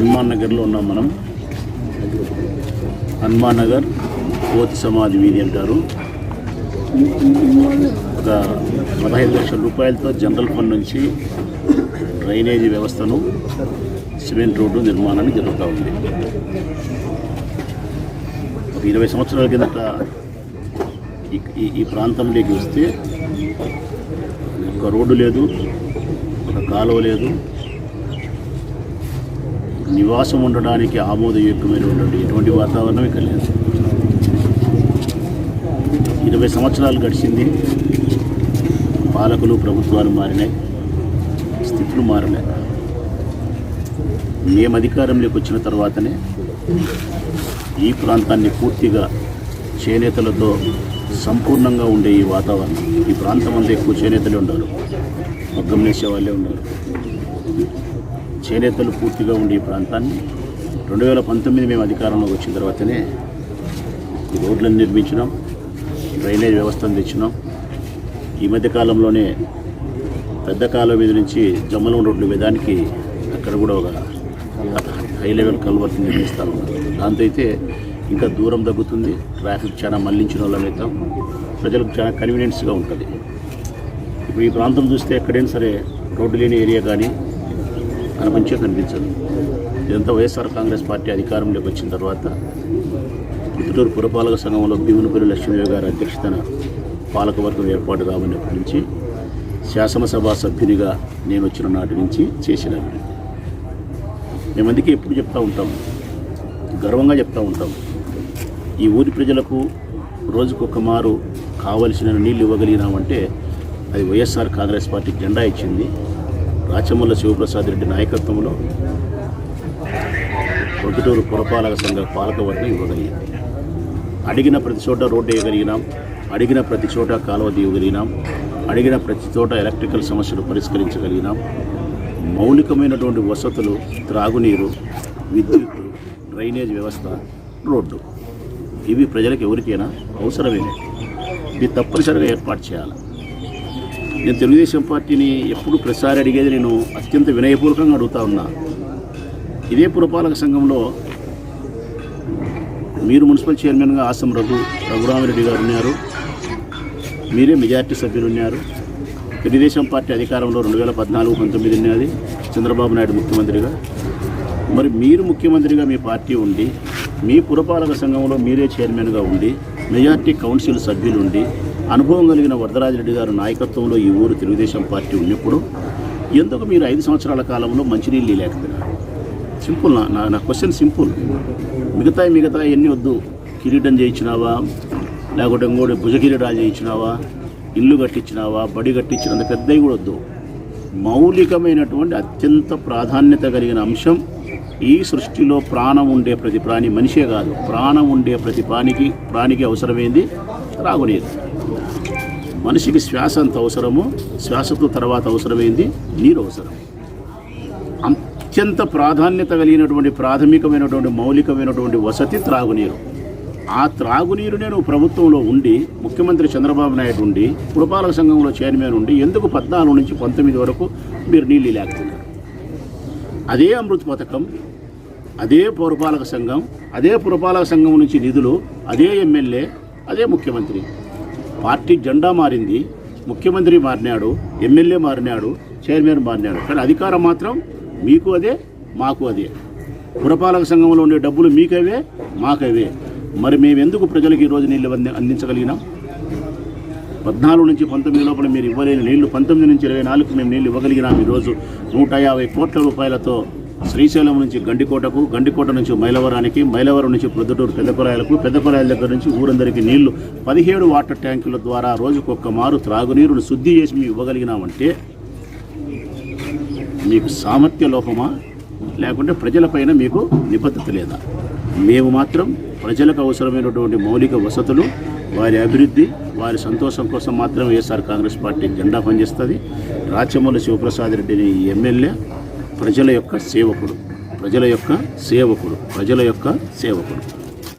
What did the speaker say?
హనుమాన్ నగర్లో ఉన్నాం మనం. హనుమాన్ నగర్ కోతి సమాధి వీధి అంటారు. ఒక పదహైదు లక్షల రూపాయలతో జనరల్ ఫండ్ నుంచి డ్రైనేజీ వ్యవస్థను సిమెంట్ రోడ్డు నిర్మాణాన్ని జరుగుతూ ఉంది. ఒక ఇరవై సంవత్సరాల కిందట ఈ- ఈ- ఈ ప్రాంతంలోకి వస్తే ఒక రోడ్డు లేదు ఒక కాలువ లేదు నివాసం ఉండడానికి ఆమోదయోగ్యమైనటువంటి ఎటువంటి వాతావరణం ఇక్కడ లేదు. ఇరవై సంవత్సరాలు గడిచింది. పాలకులు ప్రభుత్వాలు మారినాయి. స్థితులు మారినాయి. మేము అధికారంలోకి వచ్చిన తర్వాతనే ఈ ప్రాంతాన్ని పూర్తిగా చేనేతలతో సంపూర్ణంగా ఉండే ఈ వాతావరణం. ఈ ప్రాంతం అంతా ఎక్కువ చేనేతలే ఉన్నారు మగ్గం నేసే వాళ్ళే ఉన్నారు చేనేతలు పూర్తిగా ఉండే ఈ ప్రాంతాన్ని రెండు వేల పంతొమ్మిది మేము అధికారంలోకి వచ్చిన తర్వాతనే ఈ రోడ్లను నిర్మించినాం డ్రైనేజ్ వ్యవస్థను తెచ్చినాం. ఈ మధ్య కాలంలోనే పెద్ద కాలం మీద నుంచి జమ్మలం రోడ్లు వేదానికి అక్కడ కూడా ఒక హై లెవెల్ కల్వర్ట్ నిర్మిస్తా ఉన్నారు దాంతో అయితే ఇంకా దూరం తగ్గుతుంది ట్రాఫిక్ చాలా మళ్ళించిన వాళ్ళం ప్రజలకు చాలా కన్వీనియన్స్గా ఉంటుంది. ఇప్పుడు ఈ ప్రాంతం చూస్తే ఎక్కడైనా సరే రోడ్డు లేని ఏరియా కానీ కనిపించే కనిపించదు. ఇదంతా వైఎస్ఆర్ కాంగ్రెస్ పార్టీ అధికారంలోకి వచ్చిన తర్వాత పుత్తూరు పురపాలక సంఘంలో భీమునిపల్లి లక్ష్మీదేవి గారి అధ్యక్షతన పాలకవర్గం ఏర్పాటు కాబడినప్పటి నుంచి శాసనసభ సభ్యునిగా నేను వచ్చిన నాటి నుంచి చేసిన మేమందుకే మేము ఎప్పుడు చెప్తూ ఉంటాం. గర్వంగా చెప్తూ ఉంటాం. ఈ ఊరి ప్రజలకు రోజుకొక మారు కావలసిన నీళ్ళు ఇవ్వగలిగినామంటే అది వైఎస్ఆర్ కాంగ్రెస్ పార్టీ జెండా ఇచ్చింది. రాచమల్ల శివప్రసాద్ రెడ్డి నాయకత్వంలో ప్రొద్దుటూరు పురపాలక సంఘ పాలకవర్గం ఇవ్వగలిగింది. అడిగిన ప్రతి చోట రోడ్డు వేయగలిగినాం. అడిగిన ప్రతి చోట కాలువ తీయగలిగినాం అడిగిన ప్రతి చోట ఎలక్ట్రికల్ సమస్యలు పరిష్కరించగలిగినాం. మౌలికమైనటువంటి వసతులు త్రాగునీరు విద్యుత్ డ్రైనేజ్ వ్యవస్థ రోడ్డు. ఇవి ప్రజలకు ఎవరికైనా అవసరమే ఇది తప్పనిసరిగా ఏర్పాటు చేయాలి. నేను తెలుగుదేశం పార్టీని ఎప్పుడు ప్రసారి అడిగేది నేను అత్యంత వినయపూర్వకంగా అడుగుతా ఉన్నా. ఇదే పురపాలక సంఘంలో మీరు మున్సిపల్ చైర్మన్గా ఆసం రఘు రఘురామిరెడ్డి గారు ఉన్నారు. మీరే మెజార్టీ సభ్యులు ఉన్నారు. తెలుగుదేశం పార్టీ అధికారంలో రెండు వేల పద్నాలుగు పంతొమ్మిది ఉన్నది. చంద్రబాబు నాయుడు ముఖ్యమంత్రిగా. మరి మీరు ముఖ్యమంత్రిగా మీ పార్టీ ఉండి మీ పురపాలక సంఘంలో మీరే చైర్మన్గా ఉండి మెజార్టీ కౌన్సిల్ సభ్యులు ఉండి అనుభవం కలిగిన వరదరాజరెడ్డి గారు నాయకత్వంలో ఈ ఊరు తెలుగుదేశం పార్టీ ఉన్నప్పుడు ఎందుకు మీరు ఐదు సంవత్సరాల కాలంలో మంచినీళ్ళు లేకపోయినారు సింపుల్ నా నా- క్వశ్చన్ సింపుల్. మిగతా మిగతా ఎన్ని వద్దు. కిరీటం చేయించినావా? లేకుంటే ఇంకోటి భుజకిరీటాలు చేయించినావా? ఇల్లు కట్టించినావా? బడి కట్టించినంత పెద్దవి కూడా వద్దు. మౌలికమైనటువంటి అత్యంత ప్రాధాన్యత కలిగిన అంశం ఈ సృష్టిలో ప్రాణం ఉండే ప్రతి ప్రాణి మనిషే కాదు. ప్రాణం ఉండే ప్రతి ప్రాణికి ప్రాణికి అవసరమైంది రాగునీరు. మనిషికి శ్వాస అంత అవసరమో శ్వాసతో తర్వాత అవసరమైంది నీరు అవసరం. అత్యంత ప్రాధాన్యత కలిగినటువంటి ప్రాథమికమైనటువంటి మౌలికమైనటువంటి వసతి త్రాగునీరు. ఆ త్రాగునీరు నేను ప్రభుత్వంలో ఉండి ముఖ్యమంత్రి చంద్రబాబు నాయుడు ఉండి పురపాలక సంఘంలో చైర్మన్ ఉండి ఎందుకు పద్నాలుగు నుంచి పంతొమ్మిది వరకు మీరు నీళ్ళు లేకపోతున్నారు అదే అమృత్ పథకం అదే పురపాలక సంఘం అదే పురపాలక సంఘం నుంచి నిధులు అదే ఎమ్మెల్యే అదే ముఖ్యమంత్రి. పార్టీ జెండా మారింది ముఖ్యమంత్రి మారినాడు ఎమ్మెల్యే మారినాడు చైర్మన్ మారినాడు. కానీ అధికారం మాత్రం మీకు అదే మాకు అదే. పురపాలక సంఘంలో ఉండే డబ్బులు మీకవే మాకవే. మరి మేము ఎందుకు ప్రజలకు ఈరోజు నీళ్ళు అందించగలిగినాం? పద్నాలుగు నుంచి పంతొమ్మిది లోపల మీరు ఇవ్వలేని నీళ్ళు పంతొమ్మిది నుంచి ఇరవై నాలుగు మేము నీళ్ళు ఇవ్వగలిగినాం ఈరోజు. నూట యాభై కోట్ల రూపాయలతో శ్రీశైలం నుంచి గండికోటకు గండికోట నుంచి మైలవరానికి మైలవరం నుంచి ప్రొద్దుటూరు పెద్దకొరాయలకు పెద్దకొరాయల దగ్గర నుంచి ఊరందరికీ నీళ్ళు పదిహేడు వాటర్ ట్యాంకుల ద్వారా రోజుకొక్క మారు త్రాగునీరును శుద్ధి చేసి మేము ఇవ్వగలిగినామంటే మీకు సామర్థ్య లోపమా? లేకుంటే ప్రజలపైన మీకు నిబద్ధత లేదా? మేము మాత్రం ప్రజలకు అవసరమైనటువంటి మౌలిక వసతులు వారి అభివృద్ధి వారి సంతోషం కోసం మాత్రం వైఎస్ఆర్ కాంగ్రెస్ పార్టీ జెండా పనిచేస్తుంది. రాచమల్లి శివప్రసాద్ రెడ్డిని ఎమ్మెల్యే ప్రజల యొక్క సేవకుడు. ప్రజల యొక్క సేవకుడు. ప్రజల యొక్క సేవకుడు.